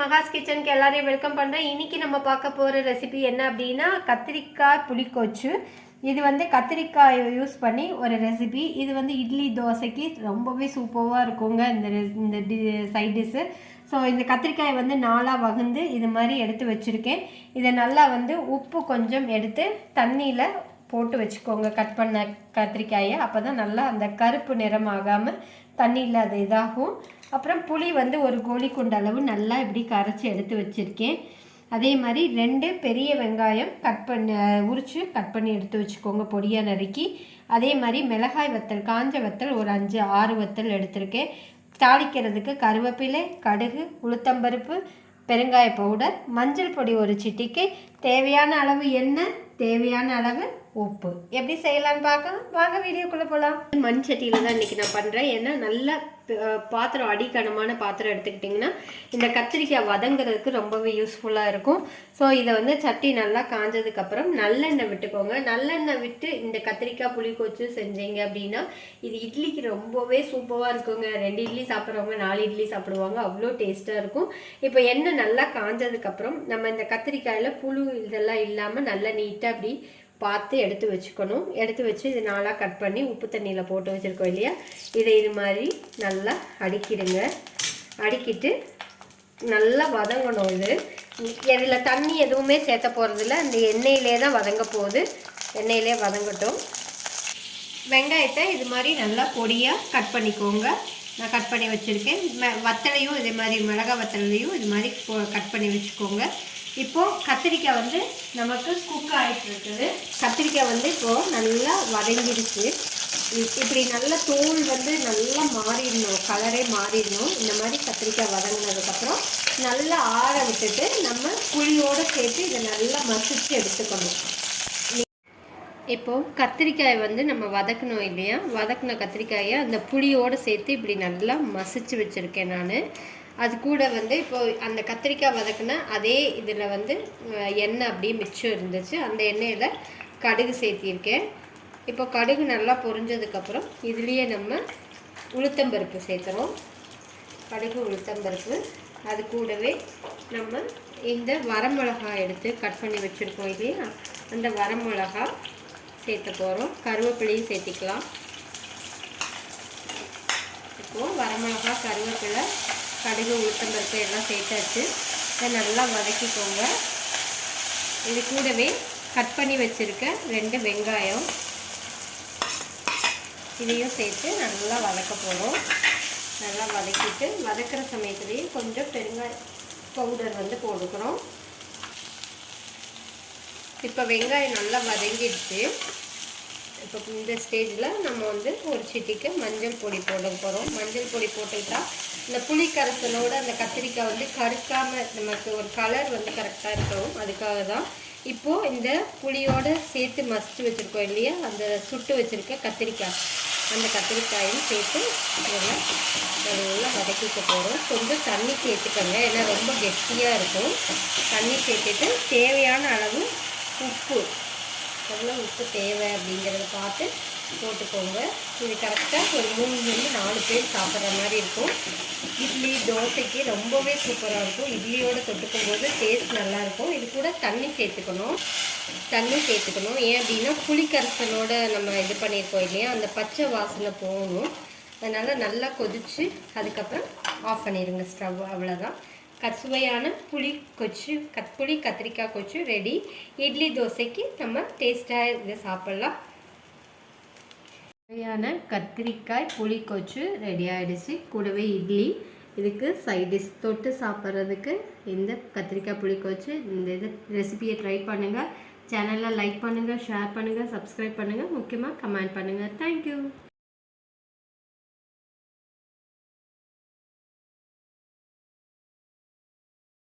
மகாஸ் கிச்சனுக்கு எல்லாரையும் வெல்கம் பண்ணுறேன் இன்றைக்கி நம்ம பார்க்க போகிற ரெசிபி என்ன அப்படின்னா கத்திரிக்காய் புளிக்கொச்சு. இது வந்து கத்திரிக்காய் யூஸ் பண்ணி ஒரு ரெசிபி இது வந்து இட்லி தோசைக்கு ரொம்பவே சூப்பராக இருக்குங்க இந்த ரெஸ்- இந்த டி சைட் டிஷ்ஷு ஸோ இந்த கத்திரிக்காயை வந்து நாலாக வகுந்து இது மாதிரி எடுத்து வச்சுருக்கேன். இதை நல்லா வந்து உப்பு கொஞ்சம் எடுத்து தண்ணியில் போட்டு வச்சுக்கோங்க. கட் பண்ண கத்திரிக்காயை. அப்போ தான் நல்லா அந்த கருப்பு நிறம் ஆகாமல் தண்ணியில் அது இதாகும். அப்புறம் புளி வந்து ஒரு கோழி குண்ட அளவு நல்லா இப்படி கரைச்சி எடுத்து வச்சுருக்கேன். அதே மாதிரி ரெண்டு பெரிய வெங்காயம் கட் பண்ண உரித்து கட் பண்ணி எடுத்து வச்சுக்கோங்க பொடியாக நறுக்கி. அதே மாதிரி மிளகாய் வத்தல் காஞ்ச வத்தல் ஒரு அஞ்சு ஆறு வத்தல் எடுத்திருக்கேன். தாளிக்கிறதுக்கு கருவேப்பிலை கடுகு உளுத்தம்பருப்பு பெருங்காய பவுடர் மஞ்சள் பொடி ஒரு சிட்டிக்கு. தேவையான அளவு எண்ணெய் தேவையான அளவு உப்பு. எப்படி செய்யலாம்னு பார்க்கலாம்? வாங்க வீடியோக்குள்ளே போகலாம் மண் சட்டியில் தான் இன்றைக்கி நான் பண்ணுறேன் ஏன்னா நல்ல பாத்திரம் அடிக்கனமான பாத்திரம் எடுத்துக்கிட்டிங்கன்னா இந்த கத்திரிக்காய் வதங்குறதுக்கு ரொம்பவே யூஸ்ஃபுல்லாக இருக்கும். ஸோ இதை வந்து சட்டி நல்லா காஞ்சதுக்கப்புறம் நல்லெண்ணெய் விட்டுக்கோங்க. நல்லெண்ணெய் விட்டு இந்த கத்திரிக்காய் புளிக்கொச்சு செஞ்சீங்க அப்படின்னா இது இட்லிக்கு ரொம்பவே சூப்பராக இருக்குங்க. ரெண்டு இட்லி சாப்பிட்றவங்க நாலு இட்லி சாப்பிடுவாங்க. அவ்வளோ டேஸ்ட்டாக இருக்கும். இப்போ எண்ணெய் நல்லா காஞ்சதுக்கப்புறம் நம்ம இந்த கத்திரிக்காயில் புழு இதெல்லாம் இல்லாமல் நல்லா நீட்டாக அப்படி பார்த்து எடுத்து வச்சுக்கணும். எடுத்து வச்சு இது நாளாக கட் பண்ணி உப்பு தண்ணியில் போட்டு வச்சுருக்கோம் இல்லையா? இதை இது மாதிரி நல்லா அடுக்கிடுங்க. அடுக்கிட்டு நல்லா வதங்கணும் இது. இதில் தண்ணி எதுவுமே சேர்த்த போகிறதில்ல அந்த எண்ணெயிலே தான் வதங்க போகுது. எண்ணெயிலே வதங்கட்டும். வெங்காயத்தை இது மாதிரி நல்லா பொடியாக கட் பண்ணிக்கோங்க. நான் கட் பண்ணி வச்சுருக்கேன். வத்தலையும் இதே மாதிரி மிளகா வத்தலையும் இது மாதிரி கட் பண்ணி வச்சுக்கோங்க. இப்போது கத்திரிக்காய் வந்து நமக்கு குக் ஆகிட்டு இருக்குது கத்திரிக்காய் வந்து இப்போது நல்லா வதங்கிடுச்சு. இப்படி நல்ல தோல் வந்து நல்லா மாறிடணும் கலரே மாறிடணும். இந்த மாதிரி கத்திரிக்காய் வதங்கினதுக்கப்புறம் நல்லா ஆற விட்டுட்டு நம்ம புளியோடு சேர்த்து இதை நல்லா மசிச்சு எடுத்துக்கணும். இப்போது கத்திரிக்காயை வந்து நம்ம வதக்கணும் இல்லையா? வதக்கின கத்திரிக்காயை அந்த புளியோடு சேர்த்து இப்படி நல்லா மசிச்சு வச்சுருக்கேன் நான். அது கூட வந்து இப்போ அந்த கத்திரிக்காய் வதக்குன அதே இதில் வந்து எண்ணெய் அப்படியே மிச்சம் இருந்துச்சு. அந்த எண்ணெயில் கடுகு சேர்த்திருக்கேன். இப்போ கடுகு நல்லா பொரிஞ்சதுக்கப்புறம் இதுலேயே நம்ம உளுத்தம்பருப்பு சேர்த்துறோம் கடுகு உளுத்தம்பருப்பு. அது கூடவே நம்ம இந்த வரமிளகாய் எடுத்து கட் பண்ணி வச்சுருக்கோம் இல்லையா? அந்த வரமிளகா சேர்த்த போகிறோம் கருவேப்பிலையும் சேர்த்திக்கலாம். இப்போது வரமிளகா கருவேப்பிலை கடுகு உளுத்தம்பருப்பு எல்லாம் சேர்த்தாச்சு. இதை நல்லா வதக்கிக்கோங்க. இது கூடவே கட் பண்ணி வச்சுருக்க ரெண்டு வெங்காயம். இதையும் சேர்த்து நல்லா வதக்க போகிறோம் நல்லா வதக்கிட்டு வதக்கிற சமயத்துலேயும் கொஞ்சம் பெருங்காய பவுடர் வந்து போட்டுக்கிறோம் இப்போ வெங்காயம் நல்லா வதங்கிடுச்சு. இப்போ இந்த ஸ்டேஜில் நம்ம வந்து ஒரு சிட்டிக்கு மஞ்சள் பொடி போட போகிறோம். மஞ்சள் பொடி போட்டுக்கிட்டா இந்த புளி கரைசலோடு அந்த கத்திரிக்காய் வந்து கருக்காமல் நமக்கு ஒரு கலர் வந்து கரெக்டாக இருக்கணும் அதுக்காக தான் இப்போது இந்த புளியோடு சேர்த்து மசித்து வச்சுருக்கோம் இல்லையா? அந்த சுட்டு வச்சுருக்க கத்திரிக்காய். அந்த கத்திரிக்காயும் சேர்த்து இதெல்லாம் நல்லா வதக்கிக்க போகிறோம். கொஞ்சம் தண்ணி சேர்த்துக்கோங்க. ஏன்னா ரொம்ப கெட்டியாக இருக்கும். தண்ணி சேர்த்துட்டு தேவையான அளவு உப்பு எவ்வளோ உப்பு தேவை அப்படிங்கிறத பார்த்து போட்டுக்கோங்க. இது கரெக்டாக ஒரு மூணுலேருந்து நாலு பேர் சாப்பிட்ற மாதிரி இருக்கும். இட்லி தோசைக்கு ரொம்பவே சூப்பராக இருக்கும். இட்லியோடு தொட்டுக்கும் போது டேஸ்ட் நல்லாயிருக்கும் இது கூட தண்ணி சேர்த்துக்கணும். தண்ணி சேர்த்துக்கணும். ஏன் அப்படின்னா புளிக்கரசனோட நம்ம இது பண்ணியிருக்கோம் இல்லையா? அந்த பச்சை வாசனை போகணும். அதனால் நல்லா கொதித்து அதுக்கப்புறம் ஆஃப் பண்ணிடுங்க ஸ்டவ் அவ்வளோதான் கசுவையான புளி கொச்சு கத் புளி கத்திரிக்காய் கொச்சு ரெடி இட்லி தோசைக்கு நம்ம டேஸ்ட்டாக இதை சாப்பிட்லாம். சுவையான கத்திரிக்காய் புளிக்கொச்சு ரெடி ஆகிடுச்சு கூடவே இட்லி. இதுக்கு சைட் டிஷ் தொட்டு சாப்பிட்றதுக்கு இந்த கத்திரிக்காய் புளிக்கொச்சு இந்த இது ரெசிபியை ட்ரை பண்ணுங்கள் சேனலில் லைக் பண்ணுங்கள் ஷேர் பண்ணுங்கள் சப்ஸ்கிரைப் பண்ணுங்கள் முக்கியமாக கமெண்ட் பண்ணுங்கள் தேங்க்யூ